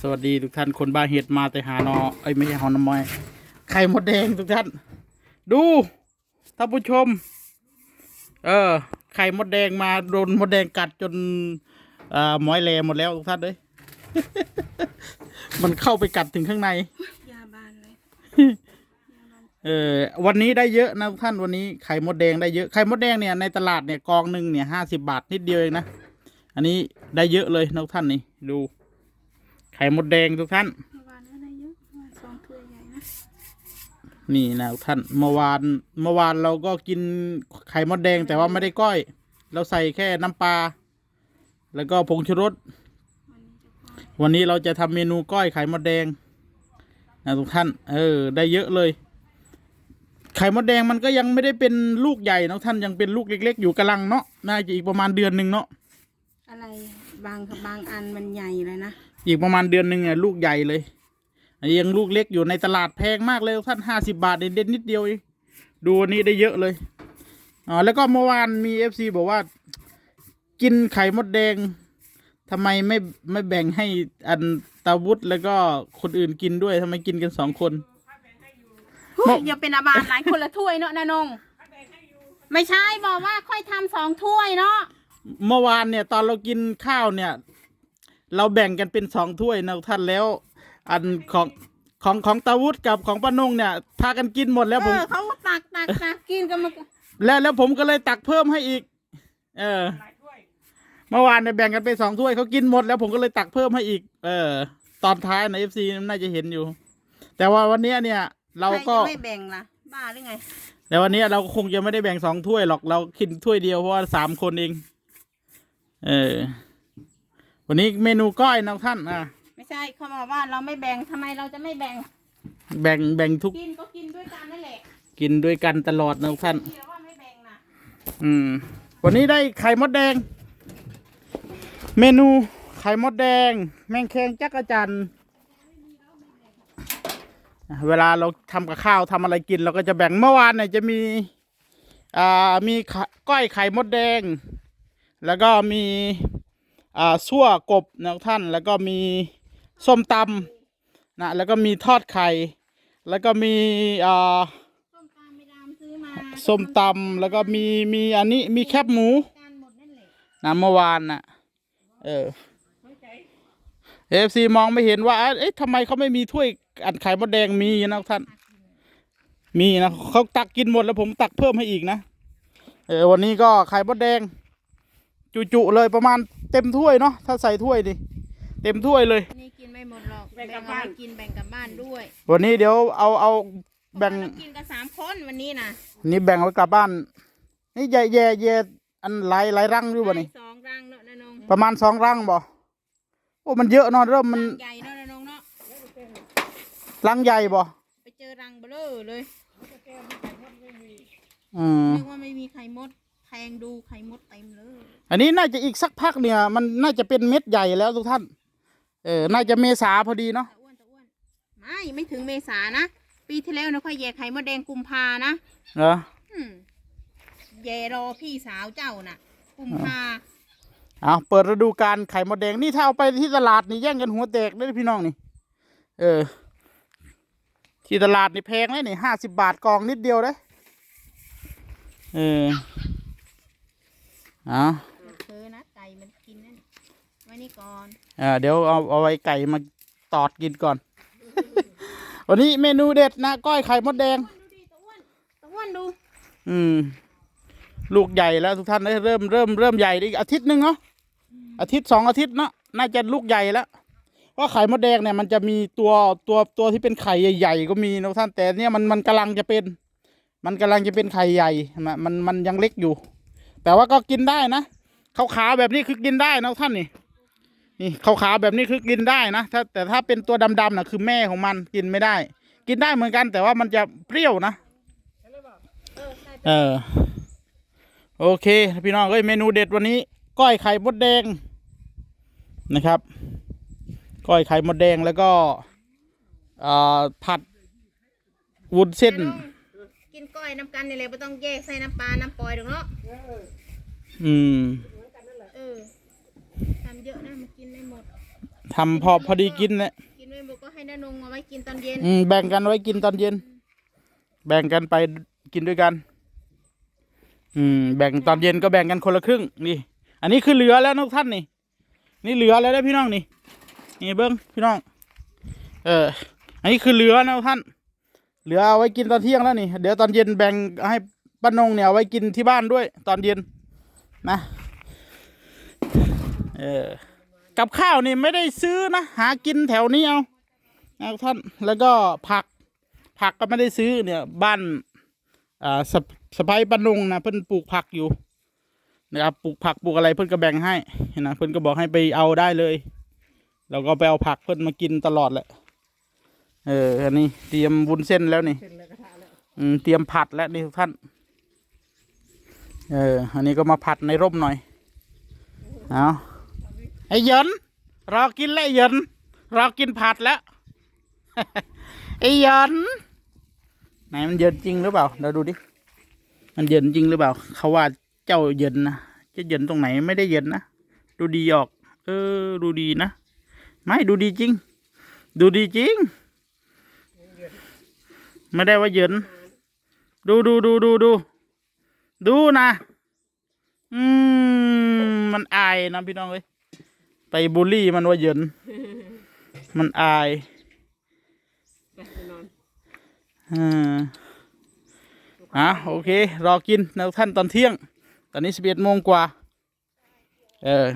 สวัสดีทุกท่านคนบ้าเห็ดมาแต่หานอเอ้ไม่ใช่หอน้ำมอยไข่มดแดงทุกท่าน ดูท่านผู้ชม เออ ไข่มดแดงมาโดนมดแดงกัดจนอ่าหมอยแหลหมดแล้วทุกท่านเลย มันเข้าไปกัดถึงข้างใน ยาบานเลยเออวันนี้ได้เยอะนะทุกท่านวันนี้ไข่มดแดงได้เยอะไข่มดแดงเนี่ยในตลาดเนี่ยกองหนึ่งเนี่ยห้าสิบาทนิดเดียวเองนะ อันนี้ได้เยอะเลยนะทุกท่านนี่ดู ไข่มดแดงทุกท่าน เมื่อวานก็ได้เยอะเมื่อวานสองถ้วยใหญ่นะนี่นะทุกท่านเมื่อวานเมื่อวานเราก็กินไข่มดแดงแต่ว่าไม่ได้ก้อย เราใส่แค่น้ำปลาแล้วก็ผงชูรสวันนี้จะพอวันนี้เราจะทำเมนูก้อยไข่มดแดงนะทุกท่าน เออ ได้เยอะเลย ไข่มดแดงมันก็ยังไม่ได้เป็นลูกใหญ่นะท่านยังเป็นลูกเล็ก ๆ อยู่กำลังเนาะน่าจะอีกประมาณเดือนหนึ่งเนาะอะไรบางบางอันมันใหญ่เลยนะ อีกประมาณเดือนหนึ่งเนี่ยลูกใหญ่เลยอันนี้ยังลูกเล็กอยู่ในตลาดแพงมากเลยท่านห้าสิบาทเด่นๆนิดเดียวเองดูอันนี้ได้เยอะเลยอ๋อแล้วก็เมื่อวานมีเอฟซีบอกว่า กินไข่มดแดงทำไมไม่ไม่แบ่งให้อันตาวุฒแล้วก็คนอื่นกินด้วยทำไมกินกันสองคนเฮ้ยอย่าเป็นอาบานหลายคนละถ้วยเนาะนานงไม่ใช่บอกว่าค่อยทำสองถ้วยเนาะเมื่อวานเนี่ย ตอนเรากินข้าวเนี่ย เราแบ่งกันเป็นสองถ้วยนะท่านแล้ว อันของของของตาวุฒกับของป้านงเนี่ย พากันกินหมดแล้วเอผมอเขาก็ตักตักตักกินกันมาแล้วแล้วผมก็เลยตักเพิ่มให้อีก เออ เมื่อวานเนี่ยแบ่งกันไปสองถ้วยเขากินหมดแล้วผมก็เลยตักเพิ่มให้อีก เออ ตอนท้ายในเอฟซีน่าจะเห็นอยู่ แต่ว่าวันเนี้ยเนี่ย เราก็ ใคจะไม่แบ่งล่ะ บ้าหรือไง แต่วันนี้เราคงจะไม่ได้แบ่งสองถ้วยหรอกเรากินถ้วยเดียวเพราะว่าสามคนเอง เออ วันนี้เมนูก้อยนะท่านอะไม่ใช่เขาบอกว่าเราไม่แบ่งทำไมเราจะไม่แบ่ง แบ่งแบ่งทุกกินก็กินด้วยกันนั่นแหละกินด้วยกันตลอดนะท่าน ที่เราว่าไม่แบ่งนะอืม วันนี้ได้ไข่มดแดง เมนูไข่มดแดง แมงแคงจักรจันทร์เวลาเราทำกับข้าวทำอะไรกิน เราก็จะแบ่งเมื่อวานเนี่ยจะมี อ่ามีขะก้อยไข่มดแดง แล้วก็มี อ่าซั่วกบนะท่าน แล้วก็มีส้มตำนะแล้วก็มีทอดไข่ แล้วก็มีอ่าส้มตำไม่ดามซื้อมาส้มตำแล้วก็มีมีอันนี้มีแคบหมูการหมดนั่นแหละนะเมื่อวานน่ะเออเอฟซีมองไม่เห็นว่า เอ๊ะทำไมเขาไม่มีถ้วยอันไข่มดแดงมีนะท่าน มีนะเขาตักกินหมดแล้วผมตักเพิ่มให้อีกนะ เออวันนี้ก็ไข่มดแดง จุๆเลยประมาณเต็มถ้วยเนาะถ้าใส่ถ้วยดิเต็มถ้วยเลย นี่กินไม่หมดหรอกแบ่งกับบ้านกินแบ่งกับบ้านด้วยวันนี้เดี๋ยวเอาเอาแบ่งเรากินกันสามคนวันนี้นะนี่แบ่งไว้กลับบ้าน นี่แย่แย่แย่อันหลายหลายรังด้วยบ่นี่ได้สองรังเนาะนานงประมาณสองรังบ่โอ้มันเยอะเนอะเริ่มมันรังใหญ่เนาะนานงเนาะรังใหญ่บ่ไปเจอรังเบลอเลยอืมนึกว่าไม่มีไข่มดแท งดูไข่มดเต็มเลย อันนี้น่าจะอีกสักพักเนี่ยมันน่าจะเป็นเม็ดใหญ่แล้วทุกท่าน เออ น่าจะเมษาพอดีเนาะตะอ้วนตะอ้วน ไม่ ไม่ถึงเมษานะ ปีที่แล้วนะค่อยแย่ไข่มดแดงกุมภานะ เหรอ อืมแย่รอพี่สาวเจ้าน่ะ กุมภาเอาเปิดฤดูกาลไข่มดแดงนี่ถ้าเอาไปที่ตลาดนี่แย่งกันหัวแตกเลยพี่น้องนี่ เออ ที่ตลาดนี่แพงเลยนี่ห้าสิบบาทกล่องนิดเดียวเลยเออ เอาเธอนะไก่มันกินนั่นไว้นี่ก่อนอ่าเดี๋ยวเอาเอาไว้ไก่มาตอดกินก่อน วันนี้เมนูเด็ดนะก้อยไข่มดแดงดูดิตะอ้วนตะอ้วนดู อืม ลูกใหญ่แล้วทุกท่านได้เริ่มเริ่มเริ่มใหญ่อีกอาทิตย์หนึ่งเนาะอาทิตย์สองอาทิตย์เนาะน่าจะลูกใหญ่แล้วเพราะไข่มดแดงเนี่ยมันจะมีตัวตัวตัวที่เป็นไข่ใหญ่ๆก็มีนะทุกท่านแต่เนี่ยมันมันกำลังจะเป็น มันกำลังจะเป็นไข่ใหญ่ มันมันมันยังเล็กอยู่ แต่ว่าก็กินได้นะขาวขาวๆแบบนี้คือกินได้นะท่านนี่นี่ขาวขาวๆแบบนี้คือกินได้นะถ้าแต่ถ้าเป็นตัวดำๆน่ะคือแม่ของมันกินไม่ได้ กินได้เหมือนกัน แต่ว่ามันจะเปรี้ยวนะเออโอเคพี่น้องเอ้ยเมนูเด็ดวันนี้ก้อยไข่มดแดงนะครับ ก้อยไข่มดแดงแล้วก็อ่าผัดวุ้นเส้น องกินก้อยน้ำกันนี่เลยไม่ต้องแยกใส่น้ำปลา น้ำปอยหรอกเนาะ อืมเออทำเยอะนะมันกินไม่หมด ทำพอพอดีกินเนี่ยกินไม่หมดก็ให้นานงเอาไว้กินตอนเย็น อืม แบ่งกันไว้กินตอนเย็น แบ่งกันไปกินด้วยกัน อืม แบ่งตอนเย็นก็แบ่งกันคนละครึ่ง นี่ อันนี้คือเหลือแล้วทุกท่านนี่ นี่เหลือแล้วนะพี่น้องนี่ นี่เบิ้งพี่น้อง เออ อันนี้คือเหลือนะทุกท่าน เหลือเอาไว้กินตอนเที่ยงแล้วนี่ เดี๋ยวตอนเย็นแบ่งให้ป้านงเนี่ยเอาไว้กินที่บ้านด้วย ตอนเย็นนะเออกับข้าวนี่ไม่ได้ซื้อนะ หากินแถวนี้เอานะทุกท่านแล้วก็ผักผักก็ไม่ได้ซื้อเนี่ย บ้านอ่าสสะพ้ายป้านงนะเพิ่นปลูกผักอยู่นะครับปลูกผักปลูกอะไรเพิ่นก็แบ่งให้นะเพิ่นก็บอกให้ไปเอาได้เลยเราก็ไปเอาผักเพิ่นมากินตลอดแหละ เอออันนี้เตรียมวุ้นเส้นแล้วนี่เสร็จแล้วกระทะแล้วอืมเตรียมผัดแล้วนี่ทุกท่าน เออ อันนี้ก็มาผัดในร่มหน่อย เอาไอ้เหยินรอกินแล้วไอ้เหยินรอกินผัดแล้ว ไอ้เหยินไหนมันเย็นจริงหรือเปล่า เราดูดิ มันเย็นจริงหรือเปล่า เขาว่าเจ้าเย็นนะจะเย็นตรงไหนไม่ได้เย็นนะ ดูดีออก เออ ดูดีนะ ไม่ดูดีจริง ดูดีจริง ไม่ได้ว่าเย็นดูดูดูดูดูดูนะ อืม มันอายนะพี่น้องเอ้ยไปบูลลี่มันว่าเย็นมันอายไปนอนอ่าอะโอเค รอกินนะท่านตอนเที่ยง ตอนนี้สิบเอ็ดโมงกว่า เออ